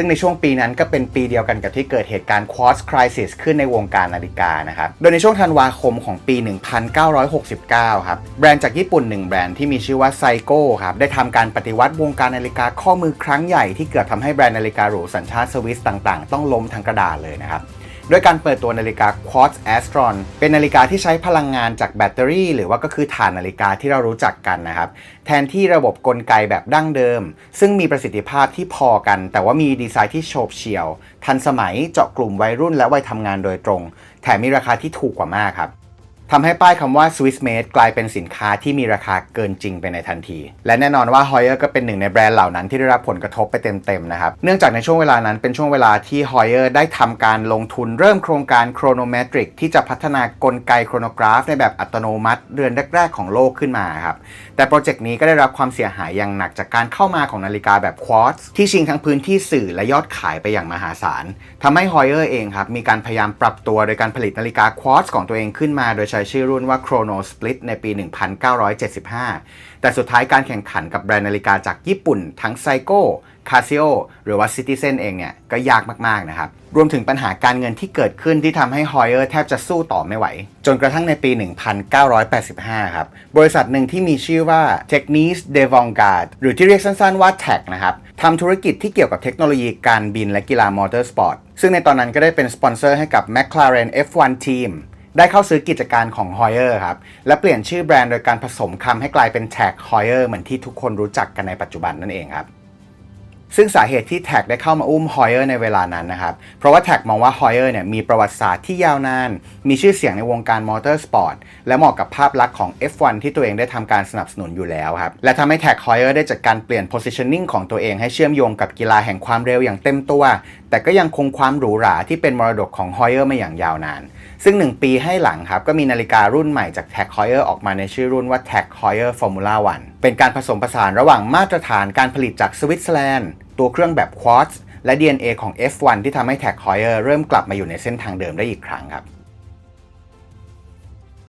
ซึ่งในช่วงปีนั้นก็เป็นปีเดียวกันกับที่เกิดเหตุการณ์ Quartz Crisis ขึ้นในวงการนาฬิกานะครับ โดยในช่วงธันวาคมของปี 1969 ครับ แบรนด์จากญี่ปุ่นหนึ่งแบรนด์ที่มีชื่อว่าไซโก้ครับ ได้ทำการปฏิวัติวงการนาฬิกาข้อมือครั้งใหญ่ที่เกือบทำให้แบรนด์นาฬิกาหรูสัญชาติสวิสต่างๆ ต้องล้มทั้งกระดานเลยนะครับ ด้วยการเปิดตัวนาฬิกา Quartz Astron เป็นนาฬิกาที่ใช้พลังงานจากแบตเตอรี่ หรือว่าก็คือถ่านนาฬิกาที่เรารู้จักกันนะครับ แทนที่ระบบกลไกแบบดั้งเดิม ซึ่งมีประสิทธิภาพที่พอกัน แต่ว่ามีดีไซน์ที่โฉบเฉี่ยว ทันสมัยเจาะกลุ่มวัยรุ่นและวัยทำงานโดยตรง แถมมีราคาที่ถูกกว่ามากครับ ทำให้ป้ายคำว่า Swiss Made กลายเป็นสินค้าที่มีราคาเกินจริงไปในทันที และแน่นอนว่า Hoyer ก็เป็นหนึ่งในแบรนด์เหล่านั้นที่ได้รับผลกระทบไปเต็มๆนะครับ เนื่องจากในช่วงเวลานั้นเป็นช่วงเวลาที่ Hoyer ได้ทำการลงทุนเริ่มโครงการ Chronometric ที่จะพัฒนากลไกโครโนกราฟ ในแบบอัตโนมัติเดือนแรก ๆ ของโลกขึ้นมาครับ แต่โปรเจกต์นี้ก็ได้รับความเสียหายอย่างหนักจากการเข้ามาของนาฬิกาแบบ Quartz ที่ชิงทั้งพื้นที่สื่อและยอดขายไปอย่างมหาศาลทำให้ Hoyer เองครับมีการพยายามปรับตัวโดยการผลิตนาฬิกา Quartz ของตัวเองขึ้นมาโดยใช้ช้ชื่อรุ่นว่า Chrono Split ในปี 1975 แต่สุดท้ายการแข่งขันกับแบรนด์นาฬิกาจากญี่ปุ่น ทั้ง Seiko Casio หรือว่า Citizen เองเนี่ยก็ยากมากๆนะครับ รวมถึงปัญหาการเงินที่เกิดขึ้นที่ทำให้ Hoyer แทบจะสู้ต่อไม่ไหว จนกระทั่งในปี 1985 ครับ บริษัทหนึ่งที่มีชื่อว่า Technis de v a n g a r d หรือที่เรียกสั้นๆว่า TAG นะครับทำธุรกิจที่เกี่ยวกับเทคโนโลยีการบินและกีฬามอเตอร์สปอร์ตซึ่งในตอนนั้นก็ได้เป็นสปอนเซอร์ให้กับ McLaren F1 Team ได้เข้าซื้อกิจการของ Hoyer ครับ และเปลี่ยนชื่อแบรนด์โดยการผสมคำให้กลายเป็นแท็ก Hoyer เหมือนที่ทุกคนรู้จักกันในปัจจุบันนั่นเองครับ ซึ่งสาเหตุที่แท็กได้เข้ามาอุ้ม Hoyer ในเวลานั้นนะครับ เพราะว่าแท็กมองว่า Hoyer เนี่ยมีประวัติศาสตร์ที่ยาวนาน มีชื่อเสียงในวงการมอเตอร์สปอร์ต และเหมาะกับภาพลักษณ์ของ F1 ที่ตัวเองได้ทำการสนับสนุนอยู่แล้วครับ และทำให้แท็ก Hoyer ได้จัดการเปลี่ยน positioning ของตัวเองให้เชื่อมโยงกับกีฬาแห่งความเร็วอย่างเต็มตัว แต่ก็ยังคงความหรูหราที่เป็นมรดกของ Hoyer มาอย่างยาวนาน ซึ่ง 1 ปีให้หลังครับก็มีนาฬิการุ่นใหม่จาก Tag Heuer ออร์ออกมาในชื่อรุ่นว่า Tag Heuer Formula 1เป็นการผสมผสานระหว่างมาตรฐานการผลิตจากสวิตเซอร์แลนด์ ตัวเครื่องแบบควอตซ์และ DNA ของ F1 ที่ทำให้แท็กฮอยเออร์เริ่มกลับมาอยู่ในเส้นทางเดิมได้อีกครั้งครับ